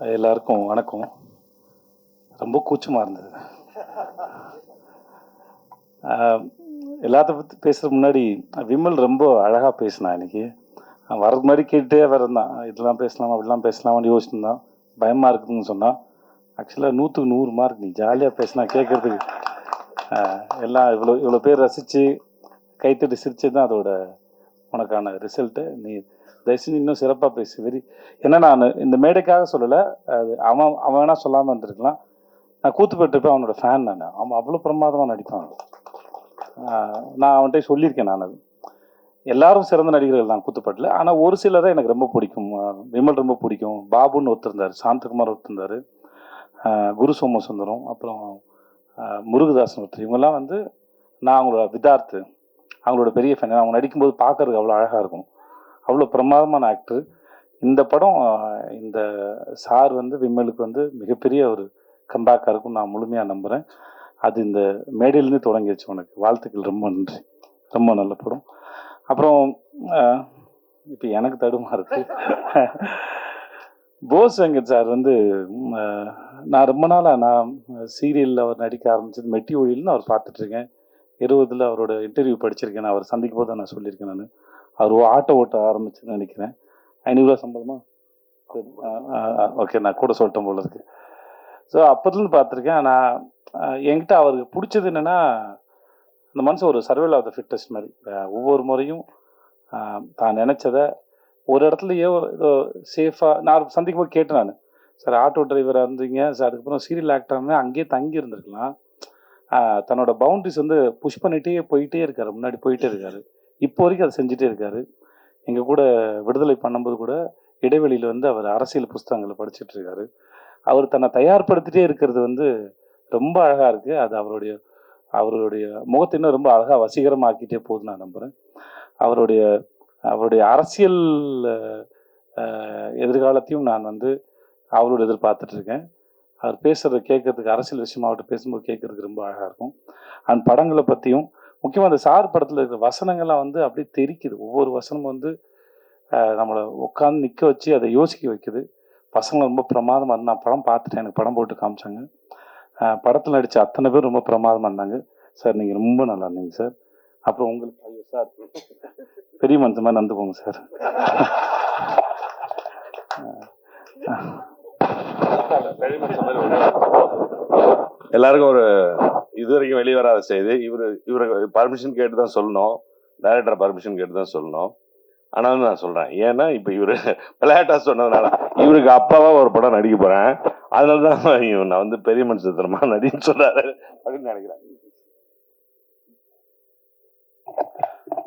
எல்லாருக்கும் வணக்கம். ரொம்ப கூச்சமாக இருந்தது. எல்லாத்த பற்றி பேசுகிற முன்னாடி விமல் ரொம்ப அழகாக பேசினான் இன்னைக்கு. வரது மாதிரி கேட்டுட்டே வேற இருந்தான் இதெல்லாம் பேசலாம் அப்படிலாம் பேசலாம்னு யோசிச்சுருந்தான் பயமாக இருக்குதுன்னு சொன்னான் ஆக்சுவலாக நூற்றுக்கு நூறு மார்க் நீ ஜாலியாக பேசினா கேட்குறதுக்கு எல்லாம் இவ்வளோ இவ்வளோ பேர் ரசித்து கைத்தட்டி சிரித்து தான் அதோட உனக்கான ரிசல்ட்டு நீ தயவு இன்னும் சிறப்பாக பேசு. வெரி ஏன்னா நான் இந்த மேடைக்காக சொல்லலை. அது அவன் அவன் வேணா சொல்லாமல் இருந்திருக்கலாம். நான் கூத்துப்பட்டு அவனோட ஃபேன் நான். அவன் அவ்வளோ பிரமாதமாக நடிப்பான். நான் அவன்கிட்ட சொல்லியிருக்கேன் நான் அது. எல்லாரும் சிறந்த நடிகர்கள் தான் கூத்துப்பட்டில். ஆனால் ஒரு சிலரை எனக்கு ரொம்ப பிடிக்கும். விமல் ரொம்ப பிடிக்கும். பாபுன்னு ஒருத்தர் இருந்தார் சாந்தகுமார் ஒருத்தர் இருந்தார் சோம குரு சோமசுந்தரம் அப்புறம் முருகதாசன் ஒருத்தர். இவங்கெல்லாம் வந்து நான் அவங்களோட விதார்த்து. அவங்களோட பெரிய ஃபேன் அவங்க நடிக்கும்போது பார்க்கறதுக்கு அவ்வளோ அழகாக இருக்கும். அவ்வளோ பிரமாதமான ஆக்டர் இந்த படம் இந்த சார் வந்து விமலுக்கு வந்து மிகப்பெரிய ஒரு கம்பேக்காக இருக்கும் நான் முழுமையாக நம்புகிறேன் அது இந்த மேடையிலேருந்து தொடங்கிடுச்சு உனக்கு. வாழ்த்துக்கள். ரொம்ப நன்றி. ரொம்ப நல்ல படம். அப்புறம் இப்போ எனக்கு தடுமா இருக்கு. போஸ் வெங்கட் சார் வந்து நான் ரொம்ப நாளாக நான் சீரியலில் அவர் நடிக்க ஆரம்பிச்சது மெட்டி ஒழியில்னு அவர் பார்த்துட்ருக்கேன் இருபதில் அவரோட இன்டர்வியூ படிச்சிருக்கேன். நான் அவர் சந்திக்கும் போது நான் சொல்லியிருக்கேன் நான். அவர் ஆட்டோ ஓட்ட ஆரம்பிச்சுன்னு நினைக்கிறேன். ஐநூறுரூவா சம்பளமா? ஓகே நான் கூட சொல்லிட்டேன் போல இருக்கு. ஸோ அப்போதுலேருந்து பார்த்துருக்கேன் நான் என்கிட்ட அவருக்கு பிடிச்சது என்னென்னா அந்த மனுஷன் ஒரு சர்வேல் ஆஃப் த ஃபிட்டஸ்ட் மாதிரி. ஒவ்வொரு முறையும் தான் நினச்சதை ஒரு இடத்துலையோ ஏதோ சேஃபாக நான் சந்திக்கும் போது கேட்டேன் நான். சார் ஆட்டோ டிரைவராக இருந்தீங்க சார் அதுக்கப்புறம் சீரியல் ஆக்டர்னு அங்கேயே தங்கி இருந்திருக்கலாம் தன்னோட பவுண்ட்ரிஸ் வந்து புஷ் பண்ணிகிட்டே போயிட்டே இருக்காரு முன்னாடி போயிட்டே இருக்காரு. இப்போ வரைக்கும் அதை செஞ்சுட்டே இருக்காரு. எங்கள் கூட விடுதலை பண்ணும்போது கூட இடைவெளியில் வந்து அவர் அரசியல் புஸ்தகங்களை படிச்சுட்டு இருக்காரு. அவர் தன்னை தயார்படுத்திட்டே இருக்கிறது வந்து ரொம்ப அழகாக இருக்குது அது அவருடைய அவருடைய முகத்தை இன்னும் ரொம்ப அழகாக வசீகரமாக்கிட்டே போகுது நான் நம்புகிறேன் அவருடைய அவருடைய அரசியல் எதிர்காலத்தையும் நான் வந்து அவரோட எதிர்பார்த்துட்ருக்கேன் அவர் பேசுகிறத கேட்கறதுக்கு அரசியல் விஷயமாக அவர்கிட்ட பேசும்போது கேட்கறதுக்கு ரொம்ப அழகாக இருக்கும். அந்த படங்களை பற்றியும் முக்கியமாக அந்த சார் படத்தில் இருக்கிற வசனங்கள்லாம் வந்து அப்படியே தெரிக்குது. ஒவ்வொரு வசனமும் வந்து நம்மளை உட்காந்து நிற்க வச்சு அதை யோசிக்க வைக்குது. பசங்க ரொம்ப பிரமாதமாக இருந்தால் நான் படம் பார்த்துட்டேன். எனக்கு படம் போட்டு காமிச்சாங்க. படத்தில் நடித்த அத்தனை பேர் ரொம்ப பிரமாதமாக இருந்தாங்க. சார் நீங்கள் ரொம்ப நல்லா இருந்தீங்க சார். அப்புறம் உங்களுக்கு ஐயோ சார். பெரிய மனுஷன் மாதிரி நடந்து போங்க சார். எல்லாருக்கும் ஒரு இது வரைக்கும் வெளியே வராத செய்தி. இவரு இவரை பர்மிஷன் கேட்டு தான் சொல்லணும். டைரக்டர் பர்மிஷன் கேட்டு தான் சொல்லணும். ஆனாலும் நான் சொல்றேன். ஏன்னா இப்ப இவரு விளையாட்டா சொன்னதுனால இவருக்கு அப்பாவா ஒரு படம் நடிக்க போறேன். அதனால தான் நான் வந்து பெரிய மனுஷன் தரமா நடின்னு சொல்றாரு அப்படின்னு நினைக்கிறேன்.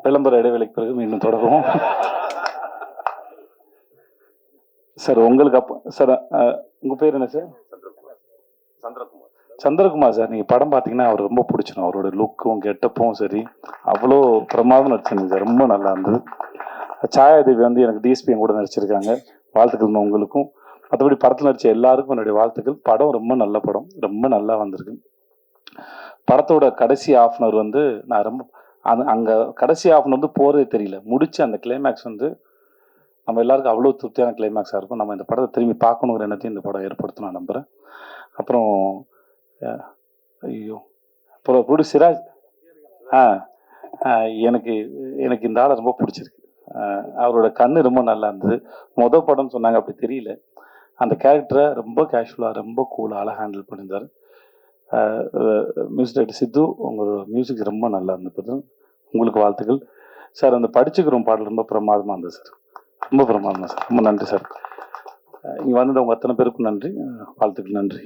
விளம்பர இடைவேளைக்கு பிறகு மீண்டும் தொடருவோம். சார் உங்களுக்கு அப்போ சார் அஹ், உங்க பேர் என்ன சார்? சந்திரகுமார். சந்திரகுமார். சந்திரகுமார் சார் நீங்கள் படம் பார்த்தீங்கன்னா அவர் ரொம்ப பிடிச்சிடும் அவரோட லுக்கும் கெட்டப்பும் சரி அவ்வளோ பிரமாதம் நடிச்சிருந்தது சார் ரொம்ப நல்லா இருந்தது. சாயாதேவி வந்து எனக்கு டிஎஸ்பியும் கூட நடிச்சிருக்காங்க. வாழ்த்துக்கள் உங்களுக்கும். மற்றபடி படத்தில் நடித்த எல்லாருக்கும் என்னுடைய வாழ்த்துக்கள். படம் ரொம்ப நல்ல படம். ரொம்ப நல்லா வந்திருக்கு. படத்தோட கடைசி ஆஃப் அன் வந்து நான் ரொம்ப அது அங்கே கடைசி ஆஃப் அன் வந்து போகிறதே தெரியல. முடிச்சு அந்த கிளைமேக்ஸ் வந்து நம்ம எல்லாருக்கும் அவ்வளோ திருப்தியான கிளைமேக்ஸாக இருக்கும். நம்ம இந்த படத்தை திரும்பி பார்க்கணுங்கிற எண்ணத்தையும் இந்த படம் ஏற்படுத்தும் நான் நம்புகிறேன் அப்புறம் ஐயோ. அப்புறம் புடி சிராஜ் ஆ எனக்கு எனக்கு இந்த ஆளை ரொம்ப பிடிச்சிருக்கு. அவரோட கண்ணு ரொம்ப நல்லா இருந்தது. மொத படம்னு சொன்னாங்க அப்படி தெரியல. அந்த கேரக்டரை ரொம்ப கேஷுவலாக ரொம்ப கூலாக அழகாக ஹேண்டில் பண்ணியிருந்தார். மியூசிக் டைரக்டர் சித்து உங்களோட மியூசிக் ரொம்ப நல்லா இருந்தது உங்களுக்கு வாழ்த்துக்கள். சார் அந்த படிச்சுக்கிறோம் பாடல் ரொம்ப பிரமாதமாக இருந்தது சார். ரொம்ப பிரமாதமாக சார். ரொம்ப நன்றி சார். இங்கே வந்தது உங்கள் அத்தனை பேருக்கும் நன்றி. வாழ்த்துக்கள் நன்றி.